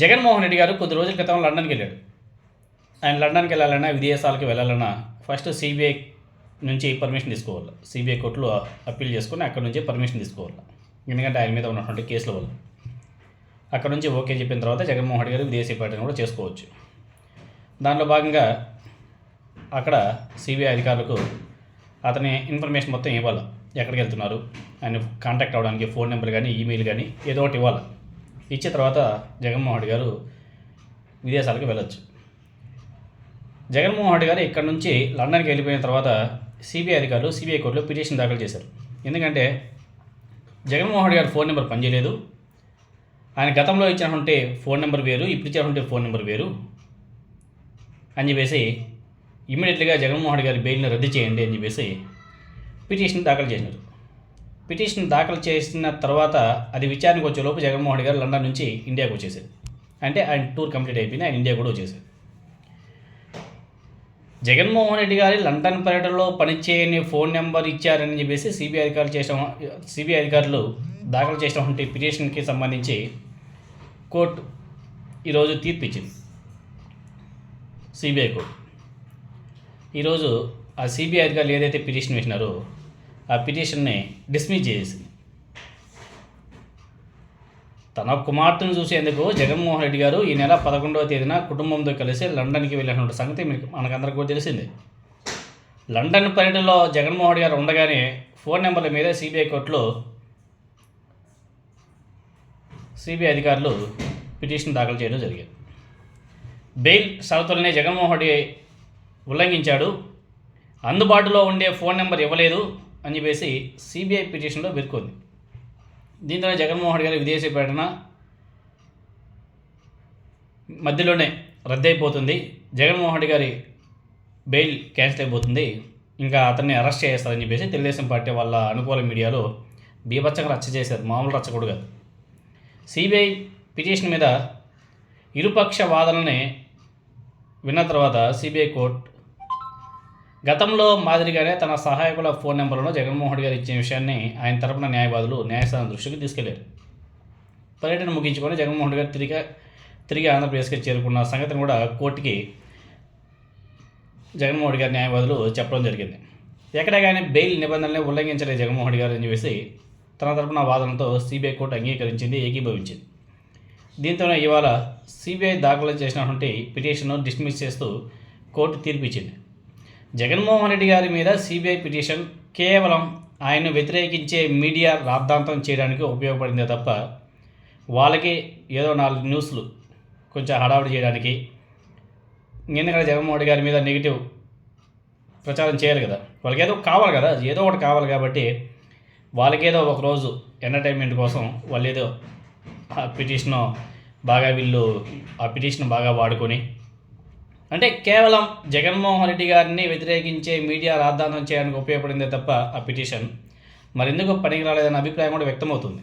జగన్మోహన్ రెడ్డి గారు కొద్ది రోజుల క్రితం లండన్కి వెళ్ళాడు. ఆయన లండన్కి వెళ్ళాలన్నా విదేశాలకు వెళ్ళాలన్నా ఫస్ట్ సిబిఐ నుంచి పర్మిషన్ తీసుకోవాలి. సిబిఐ కోర్టులో అప్పీల్ చేసుకుని అక్కడ నుంచి పర్మిషన్ తీసుకోవాలి. ఎందుకంటే ఆయన మీద ఉన్నటువంటి కేసుల వల్ల. అక్కడ నుంచి ఓకే చెప్పిన తర్వాత జగన్మోహన్ రెడ్డి గారు విదేశీ పర్యటన కూడా చేసుకోవచ్చు. దాంట్లో భాగంగా అక్కడ సిబిఐ అధికారులకు అతని ఇన్ఫర్మేషన్ మొత్తం ఇవ్వాలి. ఎక్కడికి వెళ్తున్నారు? ఆయన కాంటాక్ట్ అవ్వడానికి ఫోన్ నెంబర్ కానీ ఈమెయిల్ కానీ ఏదో ఒకటి ఇవ్వాలి. ఇచ్చిన తర్వాత జగన్మోహన్ రెడ్డి గారు విదేశాలకు వెళ్ళొచ్చు. జగన్మోహన్ రెడ్డి గారు ఇక్కడ నుంచి లండన్కి వెళ్ళిపోయిన తర్వాత సిబిఐ అధికారులు సిబిఐ కోర్టులో పిటిషన్ దాఖలు చేశారు. ఎందుకంటే జగన్మోహన్ రెడ్డి గారి ఫోన్ నెంబర్ పనిచేయలేదు. ఆయన గతంలో ఇచ్చినటువంటి ఫోన్ నెంబర్ వేరు ఇప్పుడు ఇచ్చినటువంటి ఫోన్ నెంబర్ వేరు అని చెప్పేసి ఇమ్మీడియట్లీగా జగన్మోహన్ రెడ్డి గారి బెయిల్ని రద్దు చేయండి అని చెప్పేసి పిటిషన్ దాఖలు చేసినారు. పిటిషన్ దాఖలు చేసిన తర్వాత అది విచారణకు వచ్చేలోపు జగన్మోహన్ రెడ్డి గారు లండన్ నుంచి ఇండియాకు వచ్చేసారు. అంటే ఆయన టూర్ కంప్లీట్ అయిపోయింది ఆయన ఇండియా కూడా వచ్చేసారు. జగన్మోహన్ రెడ్డి గారి లండన్ పర్యటనలో పనిచేయని ఫోన్ నెంబర్ ఇచ్చారని చెప్పేసి సిబిఐ అధికారులు చేసిన సిబిఐ అధికారులు దాఖలు చేసినటువంటి పిటిషన్కి సంబంధించి కోర్టు ఈరోజు తీర్పు ఇచ్చింది. CBI court. ఈరోజు ఆ సిబిఐ అధికారులు ఏదైతే పిటిషన్ వేసినారో ఆ పిటిషన్ని డిస్మిస్ చేసేసింది తన కుమార్తెను చూసేందుకు జగన్మోహన్ రెడ్డి గారు ఈ నెల పదకొండవ తేదీన కుటుంబంతో కలిసి లండన్కి వెళ్ళినటువంటి సంగతి మీకు మనకందరికీ కూడా తెలిసిందే. లండన్ పర్యటనలో జగన్మోహన్ రెడ్డి గారు ఉండగానే ఫోన్ నెంబర్ల మీద సిబిఐ కోర్టులో సిబిఐ అధికారులు పిటిషన్ దాఖలు చేయడం జరిగింది. బెయిల్ షరతులనే జగన్మోహన్ రెడ్డి ఉల్లంఘించాడు. అందుబాటులో ఉండే ఫోన్ నెంబర్ ఇవ్వలేదు. అని చెప్పేసి సిబిఐ పిటిషన్లో పేర్కొంది. దీంతో జగన్మోహన్ రెడ్డి గారి విదేశీ పర్యటన మధ్యలోనే రద్దయిపోతుంది. జగన్మోహన్ రెడ్డి గారి బెయిల్ క్యాన్సిల్ అయిపోతుంది. ఇంకా అతన్ని అరెస్ట్ చేస్తారని చెప్పేసి తెలుగుదేశం పార్టీ వాళ్ళ అనుకూల మీడియాలో బీభత్సంగా రచ్చ చేశారు. మామూలు రచ్చ కూడా కాదు. సిబిఐ పిటిషన్ మీద ఇరుపక్ష వాదనని విన్న తర్వాత సిబిఐ కోర్టు గతంలో మాదిరిగానే తన సహాయకుల ఫోన్ నెంబర్లను జగన్మోహన్ గారు ఇచ్చిన విషయాన్ని ఆయన తరపున న్యాయవాదులు న్యాయస్థానం దృష్టికి తీసుకెళ్ళారు. పర్యటన ముగించుకొని జగన్మోహన్ గారు తిరిగి తిరిగి ఆంధ్రప్రదేశ్కి చేరుకున్న సంగతిని కూడా కోర్టుకి జగన్మోహన్ గారి న్యాయవాదులు చెప్పడం జరిగింది. ఎక్కడ కానీ బెయిల్ నిబంధనల్ని ఉల్లంఘించలే జగన్మోహన్ గారు అని చెప్పేసి తన తరపున వాదనతో సిబిఐ కోర్టు అంగీకరించింది ఏకీభవించింది. దీంతోనే ఇవాళ సిబిఐ దాఖలు చేసినటువంటి పిటిషన్ను డిస్మిస్ చేస్తూ కోర్టు తీర్పు ఇచ్చింది. జగన్మోహన్ రెడ్డి గారి మీద సిబిఐ పిటిషన్ కేవలం ఆయన్ను వ్యతిరేకించే మీడియా రాద్ధాంతం చేయడానికి ఉపయోగపడిందే తప్ప వాళ్ళకి ఏదో నాలుగు న్యూస్లు కొంచెం హడావుడి చేయడానికి. ఎందుకంటే జగన్మోహన్ రెడ్డి గారి మీద నెగిటివ్ ప్రచారం చేయాలి కదా. వాళ్ళకి ఏదో కావాలి కదా. ఏదో ఒకటి కావాలి కాబట్టి వాళ్ళకేదో ఒకరోజు ఎంటర్టైన్మెంట్ కోసం వాళ్ళు ఏదో ఆ పిటిషన్ బాగా వీళ్ళు ఆ పిటిషన్ బాగా వాడుకొని అంటే కేవలం జగన్మోహన్ రెడ్డి గారిని వ్యతిరేకించే మీడియా రాద్ధాంతం చేయడానికి ఉపయోగపడిందే తప్ప ఆ పిటిషన్. మరెందుకు పనికి రాలేదనే అభిప్రాయం కూడా వ్యక్తమవుతుంది.